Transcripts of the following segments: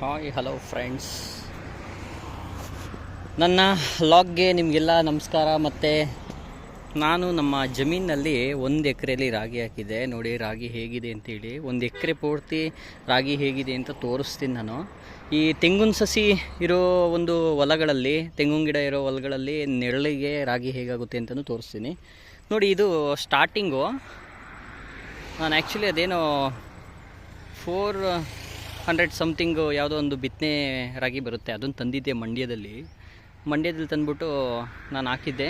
Hi hello friends ನನ್ನ ಲಾಗ್ಗೆ ನಿಮಗೆಲ್ಲ ನಮಸ್ಕಾರ ಮತ್ತು ನಾನು ನಮ್ಮ ಜಮೀನಲ್ಲಿ ಒಂದು ಎಕರೆಯಲ್ಲಿ ರಾಗಿ ಹಾಕಿದೆ ನೋಡಿ, ರಾಗಿ ಹೇಗಿದೆ ಅಂತೇಳಿ ಒಂದು ಎಕರೆ ಪೂರ್ತಿ ರಾಗಿ ಹೇಗಿದೆ ಅಂತ ತೋರಿಸ್ತೀನಿ ನಾನು. ಈ ತೆಂಗಿನ ಸಸಿ ಇರೋ ಒಂದು ಹೊಲಗಳಲ್ಲಿ, ತೆಂಗಿನ ಗಿಡ ಇರೋ ಹೊಲಗಳಲ್ಲಿ ನೆರಳಿಗೆ ರಾಗಿ ಹೇಗಾಗುತ್ತೆ ಅಂತಲೂ ತೋರಿಸ್ತೀನಿ. ನೋಡಿ, ಇದು ಸ್ಟಾರ್ಟಿಂಗು ನಾನು ಆ್ಯಕ್ಚುಲಿ ಅದೇನೋ ಫೋರ್ ಹಂಡ್ರೆಡ್ ಸಮಥಿಂಗು ಯಾವುದೋ ಒಂದು ಬಿತ್ತನೆ ರಾಗಿ ಬರುತ್ತೆ. ಅದನ್ನು ತಂದಿದ್ದೆ ಮಂಡ್ಯದಲ್ಲಿ. ಮಂಡ್ಯದಲ್ಲಿ ತಂದ್ಬಿಟ್ಟು ನಾನು ಹಾಕಿದ್ದೆ.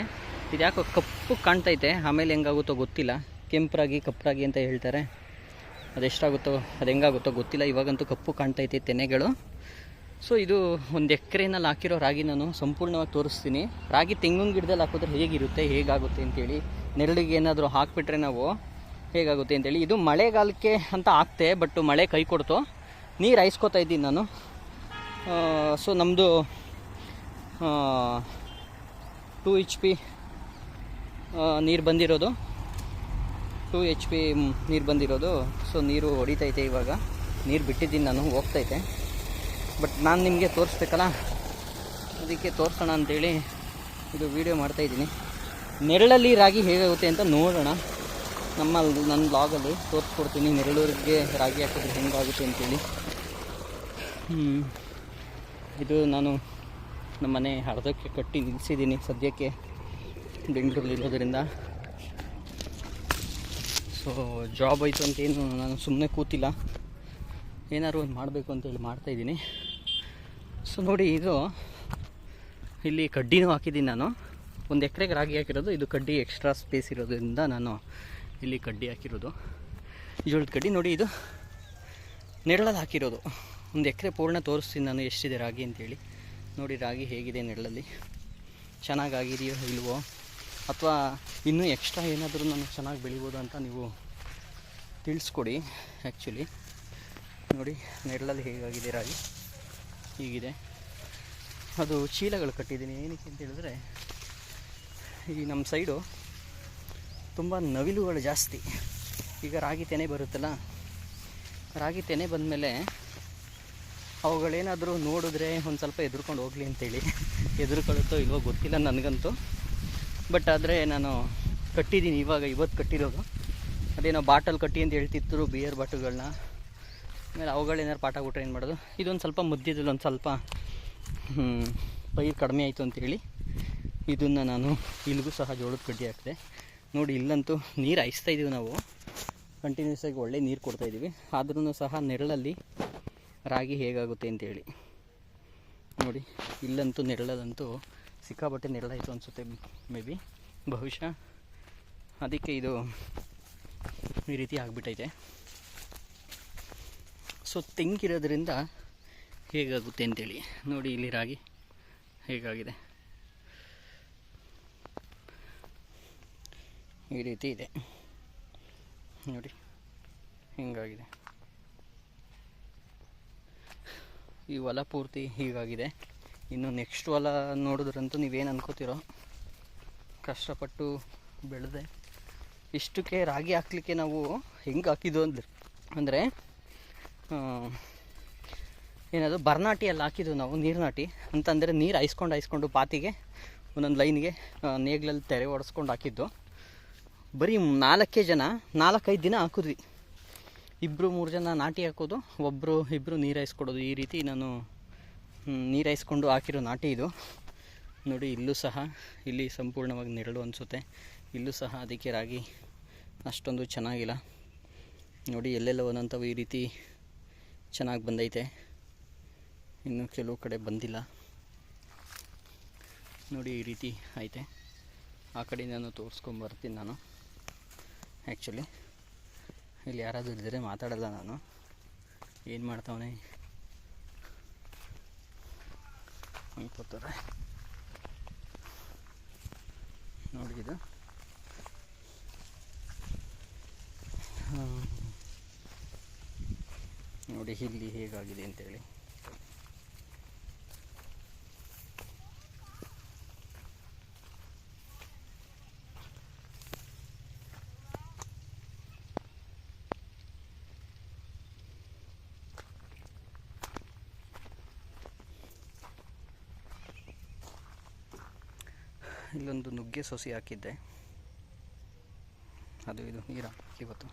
ಇದು ಯಾಕೋ ಕಪ್ಪು ಕಾಣ್ತೈತೆ. ಆಮೇಲೆ ಹೆಂಗಾಗುತ್ತೋ ಗೊತ್ತಿಲ್ಲ. ಕೆಂಪು ರಾಗಿ ಕಪ್ಪು ರಾಗಿ ಅಂತ ಹೇಳ್ತಾರೆ. ಅದೆಷ್ಟಾಗುತ್ತೋ ಅದು ಹೆಂಗಾಗುತ್ತೋ ಗೊತ್ತಿಲ್ಲ. ಇವಾಗಂತೂ ಕಪ್ಪು ಕಾಣ್ತೈತೆ ತೆನೆಗಳು. ಸೊ ಇದು ಒಂದು ಎಕರೆನಲ್ಲಿ ಹಾಕಿರೋ ರಾಗಿ ನಾನು ಸಂಪೂರ್ಣವಾಗಿ ತೋರಿಸ್ತೀನಿ. ರಾಗಿ ತೆಂಗಿನ ಗಿಡದಲ್ಲಿ ಹಾಕಿದ್ರೆ ಹೇಗಿರುತ್ತೆ, ಹೇಗಾಗುತ್ತೆ ಅಂತೇಳಿ ನೆರಳಿಗೆ ಏನಾದರೂ ಹಾಕಿಬಿಟ್ರೆ ನಾವು ಹೇಗಾಗುತ್ತೆ ಅಂತೇಳಿ. ಇದು ಮಳೆಗಾಲಕ್ಕೆ ಅಂತ ಹಾಕ್ತೆ ಬಟ್ ಮಳೆ ಕೈ ಕೊಡ್ತು. ನೀರು ಹಾಯಿಸ್ಕೊತಾ ಇದ್ದೀನಿ ನಾನು. ಸೊ ನಮ್ಮದು ಟೂ ಎಚ್ ಪಿ ನೀರು ಬಂದಿರೋದು. ಟೂ ಎಚ್ ಪಿ ನೀರು ಬಂದಿರೋದು. ಸೊ ನೀರು ಹೊಡಿತೈತೆ ಇವಾಗ. ನೀರು ಬಿಟ್ಟಿದ್ದೀನಿ ನಾನು, ಹೋಗ್ತೈತೆ. ಬಟ್ ನಾನು ನಿಮಗೆ ತೋರಿಸ್ಬೇಕಲ್ಲ? ಅದಕ್ಕೆ ತೋರಿಸೋಣ ಅಂತೇಳಿ ಇದು ವೀಡಿಯೋ ಮಾಡ್ತಾಯಿದ್ದೀನಿ ನೆರಳಲ್ಲಿ ರಾಗಿ ಹೇಗಾಗುತ್ತೆ ಅಂತ ನೋಡೋಣ. ನಮ್ಮ ನನ್ನ ಬ್ಲಾಗಲ್ಲಿ ತೋರಿಸ್ಕೊಡ್ತೀನಿ ನೆರಳೂರಿಗೆ ರಾಗಿ ಹಾಕಿದ್ರೆ ಹೆಂಗಾಗುತ್ತೆ ಅಂತೇಳಿ. ಇದು ನಾನು ನಮ್ಮ ಮನೆ ಅರ್ಧಕ್ಕೆ ಕಟ್ಟಿ ನಿಲ್ಲಿಸಿದ್ದೀನಿ ಸದ್ಯಕ್ಕೆ ಬೆಂಗಳೂರಲ್ಲಿ ಇರೋದರಿಂದ. ಸೊ ಜಾಬ್ ಆಯಿತು ಅಂತೇನು ನಾನು ಸುಮ್ಮನೆ ಕೂತಿಲ್ಲ. ಏನಾದ್ರು ಒಂದು ಮಾಡಬೇಕು ಅಂತೇಳಿ ಮಾಡ್ತಾಯಿದ್ದೀನಿ ಸೊ ನೋಡಿ, ಇದು ಇಲ್ಲಿ ಕಡ್ಡಿನೂ ಹಾಕಿದ್ದೀನಿ ನಾನು. ಒಂದು ಎಕರೆಗೆ ರಾಗಿ ಹಾಕಿರೋದು. ಇದು ಕಡ್ಡಿ ಎಕ್ಸ್ಟ್ರಾ ಸ್ಪೇಸ್ ಇರೋದ್ರಿಂದ ನಾನು ಇಲ್ಲಿ ಕಡ್ಡಿ ಹಾಕಿರೋದು. ಜೋಳದ ಕಡ್ಡಿ. ನೋಡಿ ಇದು ನೆರಳಲ್ಲಿ ಹಾಕಿರೋದು. ಒಂದು ಎಕರೆ ಪೂರ್ಣ ತೋರಿಸ್ತೀನಿ ನಾನು ಎಷ್ಟಿದೆ ರಾಗಿ ಅಂತೇಳಿ. ನೋಡಿ ರಾಗಿ ಹೇಗಿದೆ ನೆರಳಲ್ಲಿ. ಚೆನ್ನಾಗಾಗಿದೆಯೋ ಇಲ್ವೋ? ಅಥವಾ ಇನ್ನೂ ಎಕ್ಸ್ಟ್ರಾ ಏನಾದರೂ ನಾನು ಚೆನ್ನಾಗಿ ಬೆಳಿಬೋದು ಅಂತ ನೀವು ತಿಳಿಸ್ಕೊಡಿ ಆ್ಯಕ್ಚುಲಿ ನೋಡಿ ನೆರಳಲ್ಲಿ ಹೇಗಾಗಿದೆ ರಾಗಿ? ಹೀಗಿದೆ. ಅದು ಚೀಲಗಳು ಕಟ್ಟಿದ್ದೀನಿ. ಏನಕ್ಕೆ ಅಂತ ಹೇಳಿದ್ರೆ, ಈ ನಮ್ಮ ಸೈಡು ತುಂಬ ನವಿಲುಗಳು ಜಾಸ್ತಿ. ಈಗ ರಾಗಿ ತೆನೆ ಬರುತ್ತಲ್ಲ? ರಾಗಿ ತೆನೆ ಬಂದಮೇಲೆ ಅವುಗಳೇನಾದರೂ ನೋಡಿದ್ರೆ ಒಂದು ಸ್ವಲ್ಪ ಎದುರ್ಕೊಂಡು ಹೋಗಲಿ ಅಂತೇಳಿ. ಎದುರುಕೊಳ್ಳುತ್ತೋ ಇಲ್ವೋ ಗೊತ್ತಿಲ್ಲ ನನಗಂತೂ. ಬಟ್ ಆದರೆ ನಾನು ಕಟ್ಟಿದ್ದೀನಿ ಇವಾಗ ಇವತ್ತು ಕಟ್ಟಿರೋದು. ಅದೇನೋ ಬಾಟಲ್ ಕಟ್ಟಿ ಅಂತ ಹೇಳ್ತಿದ್ರು ಬಿಯರ್ ಬಾಟಲ್ಗಳನ್ನ ಆಮೇಲೆ ಅವುಗಳೇನಾರು ಪಾಠ ಕೊಟ್ಟರೆ ಏನು ಮಾಡೋದು? ಇದೊಂದು ಸ್ವಲ್ಪ ಮುದ್ದಿದ್ದಲ್ಲಿ ಒಂದು ಸ್ವಲ್ಪ ಪೈರು ಕಡಿಮೆ ಆಯಿತು ಅಂತೇಳಿ. ಇದನ್ನು ನಾನು ಇಲ್ಲಿಗೂ ಸಹ ಜೋಳದ ಕಡ್ಡಿ ಹಾಕಿದೆ. ನೋಡಿ, ಇಲ್ಲಂತೂ ನೀರು ಹಾಯಿಸ್ತಾ ಇದ್ದೀವಿ ನಾವು. ಕಂಟಿನ್ಯೂಸ್ ಆಗಿ ಒಳ್ಳೆ ನೀರು ಕೊಡ್ತಾ ಇದ್ದೀವಿ ಆದ್ರೂ ಸಹ ನೆರಳಲ್ಲಿ ರಾಗಿ ಹೇಗಾಗುತ್ತೆ ಅಂತೇಳಿ. ನೋಡಿ, ಇಲ್ಲಂತೂ ನೆರಳಲ್ಲಂತೂ ಸಿಕ್ಕಾಬಟ್ಟೆ ನೆರಳಾಯಿತು ಅನಿಸುತ್ತೆ ಮೇ ಬಿ ಬಹುಶಃ ಅದಕ್ಕೆ ಇದು ಈ ರೀತಿ ಆಗಿಬಿಟ್ಟೈತೆ. ಸೊ ತೆಂಗಿರೋದ್ರಿಂದ ಹೇಗಾಗುತ್ತೆ ಅಂತೇಳಿ. ನೋಡಿ, ಇಲ್ಲಿ ರಾಗಿ ಹೇಗಾಗಿದೆ. ಈ ರೀತಿ ಇದೆ. ನೋಡಿ, ಹಿಂಗಾಗಿದೆ. ಈ ಹೊಲ ಪೂರ್ತಿ ಹೀಗಾಗಿದೆ. ಇನ್ನು ನೆಕ್ಸ್ಟ್ ಹೊಲ ನೋಡಿದ್ರಂತೂ ನೀವೇನು ಅನ್ಕೋತಿರೋ, ಕಷ್ಟಪಟ್ಟು ಬೆಳೆದೆ, ಇಷ್ಟಕ್ಕೆ ರಾಗಿ ಹಾಕ್ಲಿಕ್ಕೆ ನಾವು ಹೆಂಗೆ ಹಾಕಿದ್ದು ಅಂದ್ರೆ, ಅಂದರೆ ಏನದು, ಬರ್ನಾಟಿ ಅಲ್ಲಿ ಹಾಕಿದ್ದು ನಾವು ನೀರು ನಾಟಿ ಅಂತಂದರೆ ನೀರು ಹಾಯಿಸ್ಕೊಂಡು ಹಾಯಿಸ್ಕೊಂಡು ಪಾತಿಗೆ ಒಂದೊಂದು ಲೈನ್ಗೆ ನೇಗ್ಲಲ್ಲಿ ತೆರೆ ಒಡೆಸ್ಕೊಂಡು ಹಾಕಿದ್ದು. ಬರೀ ನಾಲ್ಕೇ ಜನ, ನಾಲ್ಕೈದು ದಿನ ಹಾಕಿದ್ವಿ. ಇಬ್ಬರು ಮೂರು ಜನ ನಾಟಿ ಹಾಕೋದು ಒಬ್ಬರು ಇಬ್ಬರು ನೀರು ಹಾಯಿಸ್ಕೊಡೋದು. ಈ ರೀತಿ ನಾನು ನೀರು ಹಾಯಿಸ್ಕೊಂಡು ಹಾಕಿರೋ ನಾಟಿ ಇದು. ನೋಡಿ, ಇಲ್ಲೂ ಸಹ ಇಲ್ಲಿ ಸಂಪೂರ್ಣವಾಗಿ ನೆರಳು ಅನಿಸುತ್ತೆ. ಇಲ್ಲೂ ಸಹ ಅದಕ್ಕೆ ರಾಗಿ ಅಷ್ಟೊಂದು ಚೆನ್ನಾಗಿಲ್ಲ. ನೋಡಿ, ಎಲ್ಲೆಲ್ಲ ಒಂದಂಥವು ಈ ರೀತಿ ಚೆನ್ನಾಗಿ ಬಂದೈತೆ. ಇನ್ನು ಕೆಲವು ಕಡೆ ಬಂದಿಲ್ಲ. ನೋಡಿ, ಈ ರೀತಿ ಐತೆ. ಆ ಕಡೆಯಿಂದ ನಾನು ತೋರಿಸ್ಕೊಂಬರ್ತೀನಿ ನಾನು. ಆ್ಯಕ್ಚುಲಿ. ಇಲ್ಲಿ ಯಾರಾದರೂ ಇದ್ದರೆ ಮಾತಾಡಲ್ಲ ನಾನು. ಏನು ಮಾಡ್ತಾವನೆ? ಅನ್ಕೋತಾರೆ ನೋಡಿ ಇದು. ನೋಡಿ ಇಲ್ಲಿ ಹೇಗಾಗಿದೆ ಅಂತೇಳಿ. ಇಲ್ಲೊಂದು ನುಗ್ಗೆ ಸೊಸಿ ಹಾಕಿದ್ದೆ. ಅದು ಇದು ನೀರು ಇವತ್ತು.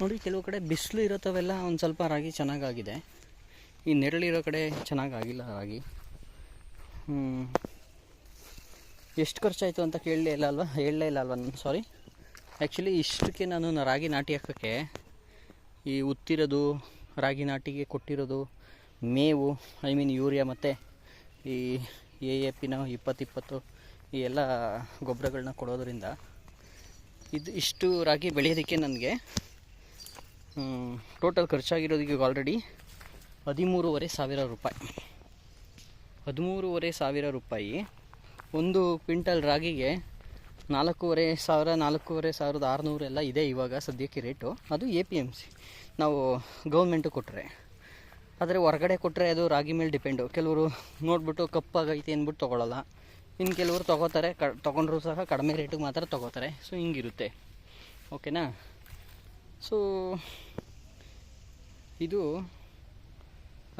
ನೋಡಿ ಕೆಲವು ಕಡೆ ಬಿಸಿಲು ಇರೋತವೆಲ್ಲ ಒಂದು ಸ್ವಲ್ಪ ರಾಗಿ ಚೆನ್ನಾಗಾಗಿದೆ. ಈ ನೆರಳಿರೋ ಕಡೆ ಚೆನ್ನಾಗಾಗಿಲ್ಲ ರಾಗಿ. ಎಷ್ಟು ಖರ್ಚಾಯಿತು ಅಂತ ಕೇಳಲೇ ಇಲ್ಲ ಅಲ್ವಾ? ಹೇಳಲೇ ಇಲ್ಲ ಅಲ್ವಾ ನಾನು? ಸಾರಿ ಆ್ಯಕ್ಚುಲಿ ಇಷ್ಟಕ್ಕೆ ನಾನು ರಾಗಿ ನಾಟಿ ಹಾಕೋಕ್ಕೆ ಈ ಉತ್ತಿರೋದು, ರಾಗಿ ನಾಟಿಗೆ ಕೊಟ್ಟಿರೋದು, ಮೇವು ಐ ಮೀನ್ ಯೂರಿಯಾ ಮತ್ತು ಈ ಎ ಎ ಪಿನ ಇಪ್ಪತ್ತಿಪ್ಪತ್ತು ಈ ಎಲ್ಲ ಗೊಬ್ಬರಗಳನ್ನ ಕೊಡೋದ್ರಿಂದ ಇದು ಇಷ್ಟು ರಾಗಿ ಬೆಳೆಯೋದಕ್ಕೆ ನನಗೆ ಟೋಟಲ್ ಖರ್ಚಾಗಿರೋದಕ್ಕೆ ಆಲ್ರೆಡಿ ಹದಿಮೂರುವರೆ ಸಾವಿರ ರೂಪಾಯಿ. ಹದಿಮೂರುವರೆ ಸಾವಿರ ರೂಪಾಯಿ. ಒಂದು ಕ್ವಿಂಟಲ್ ರಾಗಿಗೆ ನಾಲ್ಕೂವರೆ ಸಾವಿರ, ನಾಲ್ಕೂವರೆ ಸಾವಿರದ ಆರುನೂರು ಎಲ್ಲ ಇದೆ ಇವಾಗ ಸದ್ಯಕ್ಕೆ ರೇಟು ಅದು ಎ ಪಿ ಎಂ ಸಿ ನಾವು ಗೌರ್ಮೆಂಟು ಕೊಟ್ಟರೆ ಆದರೆ ಹೊರಗಡೆ ಕೊಟ್ಟರೆ ಅದು ರಾಗಿ ಮೇಲೆ ಡಿಪೆಂಡು ಕೆಲವರು ನೋಡಿಬಿಟ್ಟು ಕಪ್ಪಾಗೈತೆ ಅಂದ್ಬಿಟ್ಟು ತೊಗೊಳಲ್ಲ. ಇನ್ನು ಕೆಲವರು ತೊಗೋತಾರೆ, ಕ, ತೊಗೊಂಡ್ರು ಸಹ ಕಡಿಮೆ ರೇಟಿಗೆ ಮಾತ್ರ ತೊಗೋತಾರೆ. ಸೊ ಹಿಂಗಿರುತ್ತೆ. ಓಕೆನಾ ಸೊ ಇದು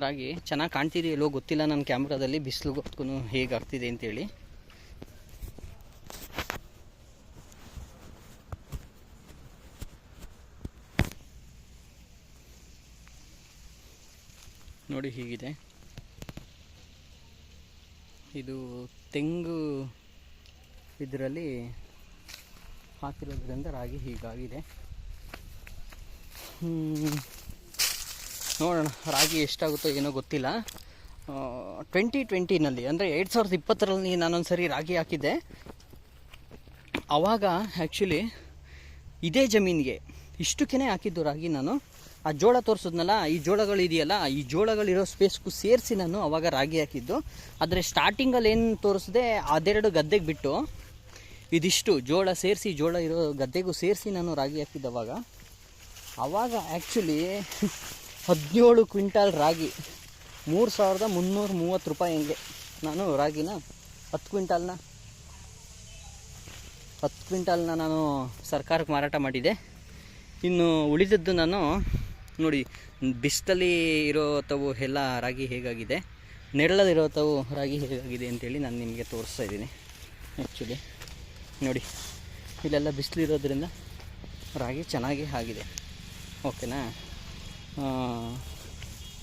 ರಾಗಿ ಚೆನ್ನಾಗಿ ಕಾಣ್ತಿದೆಯಲ್ಲೋ ಗೊತ್ತಿಲ್ಲ ನನ್ನ ಕ್ಯಾಮ್ರಾದಲ್ಲಿ ಬಿಸಿಲು ಗೊತ್ತೂ ಹೇಗೆ ಆಗ್ತಿದೆ ಅಂತೇಳಿ ನೋಡಿ ಹೀಗಿದೆ ಇದು ತೆಂಗು ಇದರಲ್ಲಿ ಹಾಕಿರೋದ್ರಿಂದ ರಾಗಿ ಹೀಗಾಗಿದೆ. ನೋಡೋಣ, ರಾಗಿ ಎಷ್ಟಾಗುತ್ತೋ ಏನೋ ಗೊತ್ತಿಲ್ಲ. ಟ್ವೆಂಟಿ ಟ್ವೆಂಟಿನಲ್ಲಿ ಅಂದರೆ ಎರಡು ಸಾವಿರದ ಇಪ್ಪತ್ತರಲ್ಲಿ ನಾನೊಂದು ಸರಿ ರಾಗಿ ಹಾಕಿದ್ದೆ. ಆವಾಗ ಆ್ಯಕ್ಚುಲಿ ಇದೇ ಜಮೀನಿಗೆ ಇಷ್ಟಕ್ಕೇ ಹಾಕಿದ್ದು ರಾಗಿ ನಾನು. ಆ ಜೋಳ ತೋರಿಸಿದ್ನಲ್ಲ, ಈ ಜೋಳಗಳು ಇದೆಯಲ್ಲ ಈ ಜೋಳಗಳಿರೋ ಸ್ಪೇಸ್ಗೂ ಸೇರಿಸಿ ನಾನು ಅವಾಗ ರಾಗಿ ಹಾಕಿದ್ದು. ಆದರೆ ಸ್ಟಾರ್ಟಿಂಗಲ್ಲಿ ಏನು ತೋರಿಸಿದೆ, ಅದೆರಡು ಗದ್ದೆಗೆ ಬಿಟ್ಟು, ಇದಿಷ್ಟು ಜೋಳ ಸೇರಿಸಿ, ಜೋಳ ಇರೋ ಗದ್ದೆಗೂ ಸೇರಿಸಿ ನಾನು ರಾಗಿ ಹಾಕಿದ್ದು ಅವಾಗ. ಆವಾಗ ಆ್ಯಕ್ಚುಲಿ ಹದಿನೇಳು ಕ್ವಿಂಟಾಲ್ ರಾಗಿ, ಮೂರು ಸಾವಿರದ ಮುನ್ನೂರ ಮೂವತ್ತು ರೂಪಾಯಿ ಹೆಂಗೆ. ನಾನು ರಾಗಿನ ಹತ್ತು ಕ್ವಿಂಟಾಲ್ನ ಹತ್ತು ಕ್ವಿಂಟಾಲ್ನ ನಾನು ಸರ್ಕಾರಕ್ಕೆ ಮಾರಾಟ ಮಾಡಿದೆ. ಇನ್ನು ಉಳಿದದ್ದು ನಾನು ನೋಡಿ, ಬಿಸಿಲಲ್ಲಿ ಇರೋ ತವು ಎಲ್ಲ ರಾಗಿ ಹೇಗಾಗಿದೆ ನೆರಳಲ್ಲಿರೋ ತವು ರಾಗಿ ಹೇಗಾಗಿದೆ ಅಂತೇಳಿ ನಾನು ನಿಮಗೆ ತೋರಿಸ್ತಾ ಇದ್ದೀನಿ. ಆ್ಯಕ್ಚುಲಿ ನೋಡಿ, ಇಲ್ಲೆಲ್ಲ ಬಿಸಿಲಿರೋದ್ರಿಂದ ರಾಗಿ ಚೆನ್ನಾಗಿ ಆಗಿದೆ. ಓಕೆನಾ?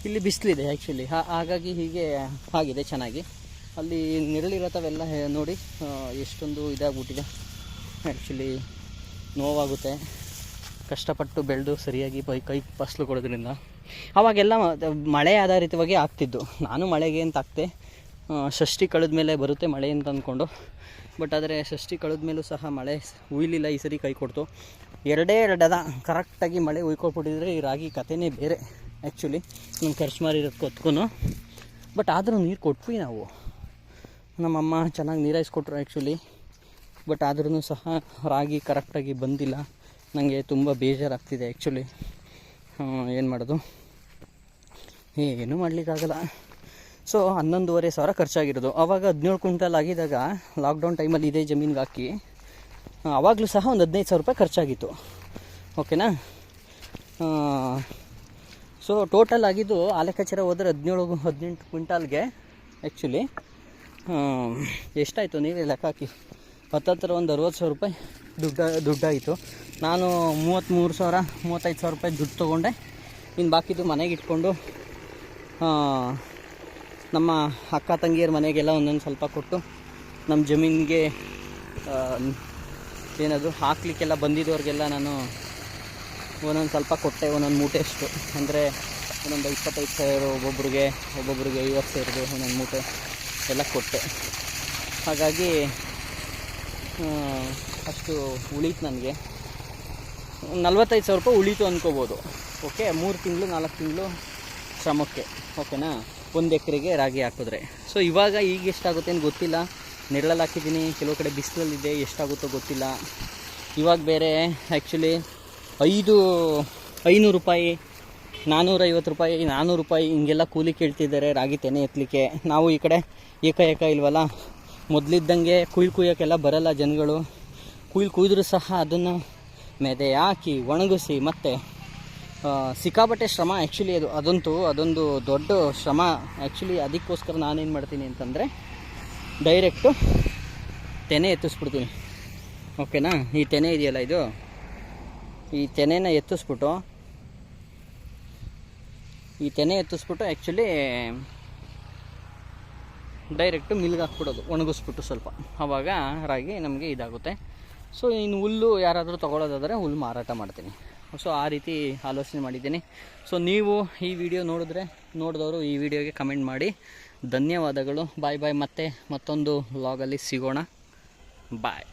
ಇಲ್ಲಿ ಬಿಸಿಲಿದೆ ಆ್ಯಕ್ಚುಲಿ ಹಾಗಾಗಿ ಹೀಗೆ ಆಗಿದೆ ಚೆನ್ನಾಗಿ. ಅಲ್ಲಿ ನೆರಳಿರತ್ತವೆಲ್ಲ ನೋಡಿ ಎಷ್ಟೊಂದು ಇದಾಗ್ಬಿಟ್ಟಿದೆ. ಆ್ಯಕ್ಚುಲಿ ನೋವಾಗುತ್ತೆ. ಕಷ್ಟಪಟ್ಟು ಬೆಳೆದು ಸರಿಯಾಗಿ ಬೈ, ಕೈ ಫಸಲು ಕೊಡೋದ್ರಿಂದ. ಅವಾಗೆಲ್ಲ ಮಳೆ ಆಧಾರಿತವಾಗಿ ಆಗ್ತಿದ್ದು ನಾನು ಮಳೆಗೆ ಅಂತ ಆಗ್ತೆ. ಷಷ್ಠಿ ಕಳೆದ ಮೇಲೆ ಬರುತ್ತೆ ಮಳೆ ಅಂತ ಅಂದ್ಕೊಂಡು. ಬಟ್ ಆದರೆ ಷಷ್ಠಿ ಕಳೆದ ಮೇಲೂ ಸಹ ಮಳೆ ಹುಯ್ಲಿಲ್ಲ, ಈ ಸರಿ ಕೈ ಕೊಡ್ತು. ಎರಡೇ ಎರಡದ ಕರೆಕ್ಟಾಗಿ ಮಳೆ ಉಯ್ಕೊಟ್ಬಿಟ್ಟಿದ್ರೆ ಈ ರಾಗಿ ಕಥೆನೇ ಬೇರೆ ಆ್ಯಕ್ಚುಲಿ ನಮ್ಮ ಖರ್ಚು ಮಾರಿರೋದು ಕೊತ್ಗೂ ಬಟ್ ಆದರೂ ನೀರು ಕೊಟ್ವಿ ನಾವು. ನಮ್ಮಮ್ಮ ಚೆನ್ನಾಗಿ ನೀರಾಯಿಸ್ಕೊಟ್ರು ಆ್ಯಕ್ಚುಲಿ ಬಟ್ ಆದ್ರೂ ಸಹ ರಾಗಿ ಕರೆಕ್ಟಾಗಿ ಬಂದಿಲ್ಲ. ನನಗೆ ತುಂಬ ಬೇಜಾರಾಗ್ತಿದೆ ಆ್ಯಕ್ಚುಲಿ ಏನು ಮಾಡೋದು? ಏನೂ ಮಾಡಲಿಕ್ಕಾಗಲ್ಲ. ಸೊ ಹನ್ನೊಂದುವರೆ ಸಾವಿರ ಖರ್ಚಾಗಿರೋದು. ಆವಾಗ ಹದಿನೇಳು ಕ್ವಿಂಟಲ್ ಆಗಿದ್ದಾಗ ಲಾಕ್ಡೌನ್ ಟೈಮಲ್ಲಿ ಇದೇ ಜಮೀನಿಗೆ ಹಾಕಿ ಆವಾಗಲೂ ಸಹ ಒಂದು ಹದಿನೈದು ಸಾವಿರ ರೂಪಾಯಿ ಖರ್ಚಾಗಿತ್ತು. ಓಕೆನಾ ಸೊ ಟೋಟಲ್ ಆಗಿದ್ದು ಆ ಲೆಕ್ಕಾಚಾರ ಹೋದರೆ ಹದಿನೇಳು, ಹದಿನೆಂಟು ಕ್ವಿಂಟಾಲ್ಗೆ ಆ್ಯಕ್ಚುಲಿ ಎಷ್ಟಾಯಿತು ನೀವೇ ಲೆಕ್ಕ ಹಾಕಿ? ಹತ್ತತ್ರ ಒಂದು ಅರವತ್ತು ಸಾವಿರ ರೂಪಾಯಿ ದುಡ್ಡು, ದುಡ್ಡಾಯಿತು. ನಾನು ಮೂವತ್ತ್ಮೂರು ಸಾವಿರ, ಮೂವತ್ತೈದು ಸಾವಿರ ರೂಪಾಯಿ ದುಡ್ಡು ತೊಗೊಂಡೆ. ಇನ್ನು ಬಾಕಿದು ಮನೆಗೆ ಇಟ್ಕೊಂಡು ನಮ್ಮ ಅಕ್ಕ, ತಂಗಿಯರ ಮನೆಗೆಲ್ಲ ಒಂದೊಂದು ಸ್ವಲ್ಪ ಕೊಟ್ಟು ನಮ್ಮ ಜಮೀನಿಗೆ ಏನದು, ಹಾಕ್ಲಿಕ್ಕೆಲ್ಲ ಬಂದಿದ್ದವ್ರಿಗೆಲ್ಲ ನಾನು ಒಂದೊಂದು ಸ್ವಲ್ಪ ಕೊಟ್ಟೆ, ಒಂದೊಂದು ಮೂಟೆ ಅಷ್ಟು. ಅಂದರೆ ಒಂದೊಂದು ಇಪ್ಪತ್ತೈದು ಸಾವಿರ ಒಬ್ಬೊಬ್ರಿಗೆ ಒಬ್ಬೊಬ್ರಿಗೆ ಐವತ್ತು ಸಾವಿರದು ಒಂದೊಂದು ಮೂಟೆ ಎಲ್ಲ ಕೊಟ್ಟೆ. ಹಾಗಾಗಿ ಅಷ್ಟು ಉಳೀತು ನನಗೆ. ನಲ್ವತ್ತೈದು ಸಾವಿರ ರೂಪಾಯಿ ಉಳೀತು ಅಂದ್ಕೋಬೋದು ಓಕೆ, ಮೂರು ತಿಂಗಳು, ನಾಲ್ಕು ತಿಂಗಳು ಶ್ರಮಕ್ಕೆ, ಓಕೆನಾ? ಒಂದು ಎಕರೆಗೆ ರಾಗಿ ಹಾಕಿದ್ರೆ. ಸೊ ಇವಾಗ ಈಗ ಎಷ್ಟಾಗುತ್ತೆ ಅಂತ ಗೊತ್ತಿಲ್ಲ. ನೆರಳಲ್ಲಿ ಹಾಕಿದ್ದೀನಿ ಕೆಲವು ಕಡೆ ಬಿಸಿಲಲ್ಲಿದೆ. ಎಷ್ಟಾಗುತ್ತೋ ಗೊತ್ತಿಲ್ಲ. ಇವಾಗ ಬೇರೆ ಆ್ಯಕ್ಚುಲಿ ಐದು, ಐನೂರು ರೂಪಾಯಿ ನಾನ್ನೂರೈವತ್ತು ರೂಪಾಯಿ ನಾನ್ನೂರು ರೂಪಾಯಿ ಹಿಂಗೆಲ್ಲ ಕೂಲಿ ಕೇಳ್ತಿದ್ದಾರೆ ರಾಗಿ ತೆನೆ ಎತ್ತಲಿಕ್ಕೆ. ನಾವು ಈ ಕಡೆ ಏಕ ಏಕ ಇಲ್ವಲ್ಲ? ಮೊದಲಿದ್ದಂಗೆ ಕುಯ್ಲು ಕುಯ್ಯೋಕ್ಕೆಲ್ಲ ಬರಲ್ಲ ಜನಗಳು. ಕುಯ್ಲು ಕುಯ್ದರೂ ಸಹ ಅದನ್ನು ಮೆದೆ ಹಾಕಿ ಒಣಗಿಸಿ ಮತ್ತು ಸಿಕ್ಕಾಪಟ್ಟೆ ಶ್ರಮ ಆ್ಯಕ್ಚುಲಿ ಅದು, ಅದಂತೂ ಅದೊಂದು ದೊಡ್ಡ ಶ್ರಮ. ಆ್ಯಕ್ಚುಲಿ ಅದಕ್ಕೋಸ್ಕರ ನಾನೇನು ಮಾಡ್ತೀನಿ ಅಂತಂದರೆ ಡೈರೆಕ್ಟು ತೆನೆ ಎತ್ತಿಸ್ಬಿಡ್ತೀನಿ. ಓಕೆನಾ ಈ ತೆನೆ ಇದೆಯಲ್ಲ ಇದು? ಈ ತೆನೆನ ಎತ್ತಿಸ್ಬಿಟ್ಟು, ಈ ತೆನೆ ಎತ್ತಿಸ್ಬಿಟ್ಟು ಆ್ಯಕ್ಚುಲಿ ಡೈರೆಕ್ಟು ಮಿಲ್ಗೆ ಹಾಕ್ಬಿಡೋದು, ಒಣಗಿಸ್ಬಿಟ್ಟು ಸ್ವಲ್ಪ. ಆವಾಗ ರಾಗಿ ನಮಗೆ ಇದಾಗುತ್ತೆ. ಸೊ ಇನ್ನು ಹುಲ್ಲು ಯಾರಾದರೂ ತೊಗೊಳೋದಾದರೆ ಹುಲ್ಲು ಮಾರಾಟ ಮಾಡ್ತೀನಿ. ಸೊ ಆ ರೀತಿ ಆಲೋಚನೆ ಮಾಡಿದ್ದೀನಿ. ಸೊ ನೀವು ಈ ವಿಡಿಯೋ ನೋಡಿದ್ರೆ, ನೋಡಿದವರು ಈ ವಿಡಿಯೋಗೆ ಕಮೆಂಟ್ ಮಾಡಿ. ಧನ್ಯವಾದಗಳು. ಬಾಯ್ ಬಾಯ್ ಮತ್ತೆ ಮತ್ತೊಂದು ವ್ಲಾಗಲ್ಲಿ ಸಿಗೋಣ. ಬಾಯ್